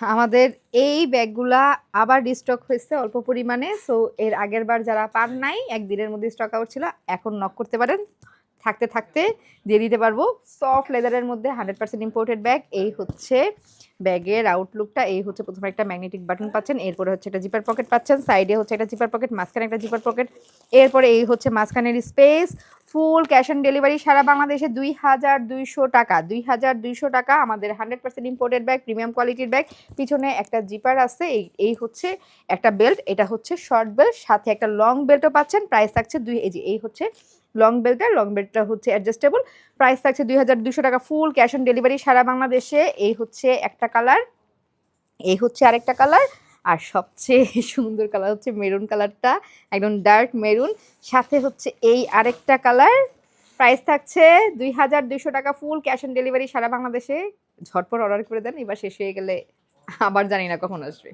আমাদের এই ব্যাগগুলা আবার রিস্টক হয়েছে অল্প পরিমাণে। সো এর আগের বার যারা পান নাই, একদিনের মধ্যে স্টক আউট ছিল, এখন নক করতে পারেন। থাকতে থাকতে দিয়ে দিতে পারব। সফট লেদারের মধ্যে হান্ড্রেড পার্সেন্ট ইম্পোর্টেড ব্যাগ এই হচ্ছে ব্যাগের আউটলুকটা এই হচ্ছে প্রথমে একটা ম্যাগনেটিক বাটন পাচ্ছেন, এরপরে হচ্ছে একটা জিপার পকেট পাচ্ছেন সাইডে হচ্ছে একটা জিপার পকেট মাঝখানে একটা জিপার পকেট এরপরে এই হচ্ছে মাঝখানের space full cash on delivery সারা বাংলাদেশে দুই হাজার দুইশো টাকা, দুই হাজার দুইশো টাকা আমাদের hundred percent imported bag premium কোয়ালিটির ব্যাগ পিছনে একটা জিপার আছে, এই এই হচ্ছে একটা বেল্ট এটা হচ্ছে শর্ট বেল্ট সাথে একটা লং বেল্টও পাচ্ছেন প্রাইস থাকছে দুই, এই যে, এই হচ্ছে লং বেল্টটা লং বেল্টটা হচ্ছে অ্যাডজাস্টেবল প্রাইস থাকছে দুই হাজার দুশো টাকা ফুল ক্যাশ অন ডেলিভারি সারা বাংলাদেশে। এই হচ্ছে একটা কালার এই হচ্ছে আরেকটা কালার আর সবচেয়ে সুন্দর কালার হচ্ছে মেরুন কালারটা একদম ডার্ক মেরুন সাথে হচ্ছে এই আরেকটা কালার প্রাইস থাকছে দুই হাজার দুশো টাকা ফুল ক্যাশ অন ডেলিভারি সারা বাংলাদেশে। ঝটপট অর্ডার করে দেন, এবার শেষ হয়ে গেলে আবার জানি না কখন আসবে।